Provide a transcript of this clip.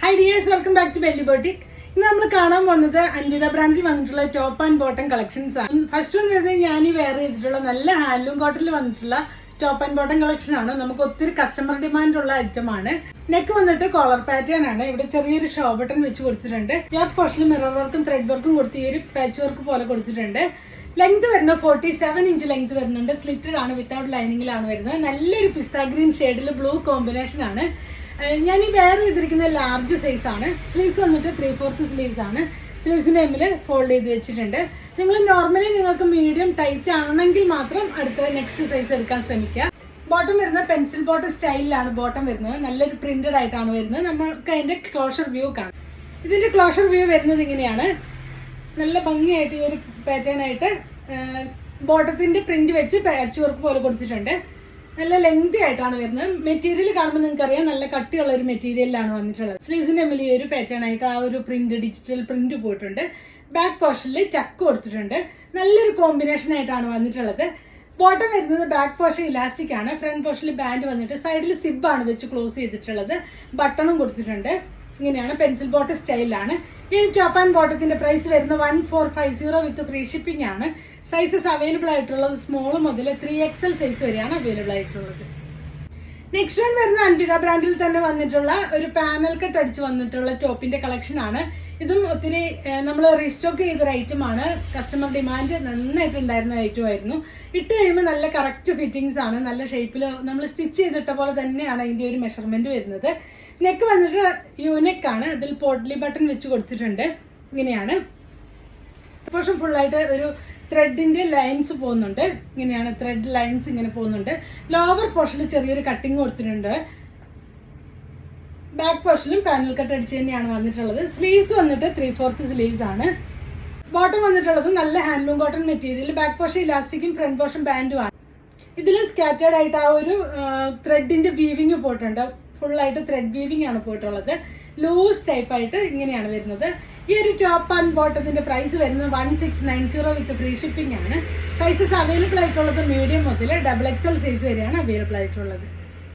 Hi dears welcome back to Belly Boutique ഇന്ന് നമ്മൾ കാണാൻ പോകുന്നത് അൻവിത ബ്രാൻഡിൽ വന്നിട്ടുള്ള ടോപ്പ് ആൻഡ് ബോട്ടം കളക്ഷൻസ് ആണ്. ഫസ്റ്റ് വൺ വരുന്നത് ഞാൻ ഈ വെയർ ചെയ്തിട്ടുള്ള നല്ല ഹാൻഡ്ലൂം കോട്ടണിൽ വന്നിട്ടുള്ള ടോപ്പ് ആൻഡ് ബോട്ടം കളക്ഷൻ ആണ്. നമുക്ക് ഒത്തിരി കസ്റ്റമർ ഡിമാൻഡ് ഉള്ള ഐറ്റം ആണ്. നെക്ക് വന്നിട്ട് കോളർ പാറ്റേൺ ആണ്. ഇവിടെ ചെറിയൊരു ഷോ ബട്ടൺ വെച്ച് കൊടുത്തിട്ടുണ്ട്. ബ്ലോക്ക് പോർഷനിൽ മിറർ വർക്കും ത്രെഡ് വർക്കും കൊടുത്ത് ഈ ഒരു പാച്ച് വർക്ക് പോലെ കൊടുത്തിട്ടുണ്ട്. ലെങ്ത് വരുന്ന ഫോർട്ടി സെവൻ ഇഞ്ച് ലെങ്ത് വരുന്നുണ്ട്. സ്ലിറ്റഡ് ആണ് വിത്തൗട്ട് ലൈനിങ്ങിലാണ് വരുന്നത്. നല്ലൊരു പിസ്ത ഗ്രീൻ ഷെയ്ഡിൽ ബ്ലൂ കോമ്പിനേഷൻ ആണ്. ഞാൻ ഈ വെയർ ചെയ്തിരിക്കുന്ന ലാർജ് സൈസ് ആണ്. സ്ലീവ്സ് വന്നിട്ട് ത്രീ ഫോർത്ത് സ്ലീവ്സ് ആണ്. സ്ലീവ്സിന്റെ എമ്മിൽ ഫോൾഡ് ചെയ്ത് വെച്ചിട്ടുണ്ട്. നിങ്ങൾ നോർമലി നിങ്ങൾക്ക് മീഡിയം ടൈറ്റ് ആണെങ്കിൽ മാത്രം അടുത്ത നെക്സ്റ്റ് സൈസ് എടുക്കാൻ ശ്രമിക്കുക. ബോട്ടം വരുന്നത് പെൻസിൽ ബോട്ടം സ്റ്റൈലിലാണ് ബോട്ടം വരുന്നത്. നല്ലൊരു പ്രിന്റഡ് ആയിട്ടാണ് വരുന്നത്. നമുക്ക് അതിന്റെ ക്ലോഷർ വ്യൂ കാണാം. ഇതിന്റെ ക്ലോഷർ വ്യൂ വരുന്നത് ഇങ്ങനെയാണ്. നല്ല ഭംഗിയായിട്ട് ഈ ഒരു പാറ്റേൺ ആയിട്ട് ബോട്ടത്തിന്റെ പ്രിന്റ് വെച്ച് പാച്ച് വർക്ക് പോലെ കൊടുത്തിട്ടുണ്ട്. നല്ല ലെങ്തി ആയിട്ടാണ് വരുന്നത്. മെറ്റീരിയൽ കാണുമ്പോൾ നിങ്ങൾക്ക് അറിയാം നല്ല കട്ടിയുള്ള ഒരു മെറ്റീരിയലിലാണ് വന്നിട്ടുള്ളത്. സ്ലീവ്സിന്റെ മേലെ ഈ ഒരു പാറ്റേൺ ആയിട്ട് ആ ഒരു പ്രിന്റ് ഡിജിറ്റൽ പ്രിന്റ് പോയിട്ടുണ്ട്. ബാക്ക് പോർഷനിൽ ചക്ക് കൊടുത്തിട്ടുണ്ട്. നല്ലൊരു കോമ്പിനേഷൻ ആയിട്ടാണ് വന്നിട്ടുള്ളത്. ബോട്ടം വരുന്നത് ബാക്ക് പോർഷൻ ഇലാസ്റ്റിക് ആണ്. ഫ്രണ്ട് പോർഷനിൽ ബാൻഡ് വന്നിട്ട് സൈഡിൽ സിബ് ആണ് വെച്ച് ക്ലോസ് ചെയ്തിട്ടുള്ളത്. ബട്ടണും കൊടുത്തിട്ടുണ്ട്. ഇങ്ങനെയാണ് പെൻസിൽ ബോട്ട് സ്റ്റൈലാണ് ഈ ടോപ്പ് ആൻഡ് ബോട്ടത്തിന്റെ പ്രൈസ് വരുന്നത് one four five zero with free shipping ആണ്. സൈസസ് അവൈലബിൾ ആയിട്ടുള്ളത് സ്മോൾ മുതൽ ത്രീ എക്സൽ സൈസ് വരെയാണ് അവൈലബിൾ ആയിട്ടുള്ളത്. നെക്സ്റ്റ് വൺ വരുന്ന അൻപിത ബ്രാൻഡിൽ തന്നെ വന്നിട്ടുള്ള ഒരു പാനൽ കട്ട് അടിച്ച് വന്നിട്ടുള്ള ടോപ്പിന്റെ കളക്ഷൻ ആണ്. ഇതും ഒത്തിരി നമ്മൾ റീസ്റ്റോക്ക് ചെയ്തൊരു ഐറ്റം ആണ്. കസ്റ്റമർ ഡിമാൻഡ് നന്നായിട്ട് ഉണ്ടായിരുന്ന ഐറ്റം ആയിരുന്നു. ഇട്ട് കഴിയുമ്പോൾ നല്ല കറക്റ്റ് ഫിറ്റിങ്സ് ആണ്. നല്ല ഷേപ്പിൽ നമ്മൾ സ്റ്റിച്ച് ചെയ്തിട്ട പോലെ തന്നെയാണ് അതിന്റെ ഒരു മെഷർമെന്റ് വരുന്നത്. നെക്ക് വന്നിട്ട് യൂനെക്കാണ് അതിൽ പോട്ട്ലി ബട്ടൺ വെച്ച് കൊടുത്തിട്ടുണ്ട്. ഇങ്ങനെയാണ്. പോർഷൻ ഫുള്ളായിട്ട് ഒരു ത്രെഡിന്റെ ലൈൻസ് പോകുന്നുണ്ട്. ഇങ്ങനെയാണ് ത്രെഡ് ലൈൻസ് ഇങ്ങനെ പോകുന്നുണ്ട്. ലോവർ പോർഷനിൽ ചെറിയൊരു കട്ടിങ് കൊടുത്തിട്ടുണ്ട്. ബാക്ക് പോർഷനിലും പാനൽ കട്ട് അടിച്ച് തന്നെയാണ് വന്നിട്ടുള്ളത്. സ്ലീവ്സ് വന്നിട്ട് ത്രീ ഫോർത്ത് സ്ലീവ്സ് ആണ്. ബോട്ടം വന്നിട്ടുള്ളത് നല്ല handloom cotton material back portion ഇലാസ്റ്റിക്കും front portion പാന്റും ആണ്. ഇതിൽ സ്കാറ്റേഡ് ആയിട്ട് ആ ഒരു ത്രെഡിന്റെ വീവിങ് പോയിട്ടുണ്ട്. ഫുള്ളായിട്ട് ത്രെഡ് വീവിംഗ് ആണ് പോയിട്ടുള്ളത്. ലൂസ് ടൈപ്പ് ആയിട്ട് ഇങ്ങനെയാണ് വരുന്നത്. ഈ ഒരു ടോപ്പ് ആൻഡ് ബോട്ടത്തിന്റെ പ്രൈസ് വരുന്നത് one six nine zero with free shipping ആണ്. സൈസസ് അവൈലബിൾ ആയിട്ടുള്ളത് മീഡിയം മുതൽ ഡബിൾ എക്സ് എൽ സൈസ് വരെയാണ് അവൈലബിൾ ആയിട്ടുള്ളത്.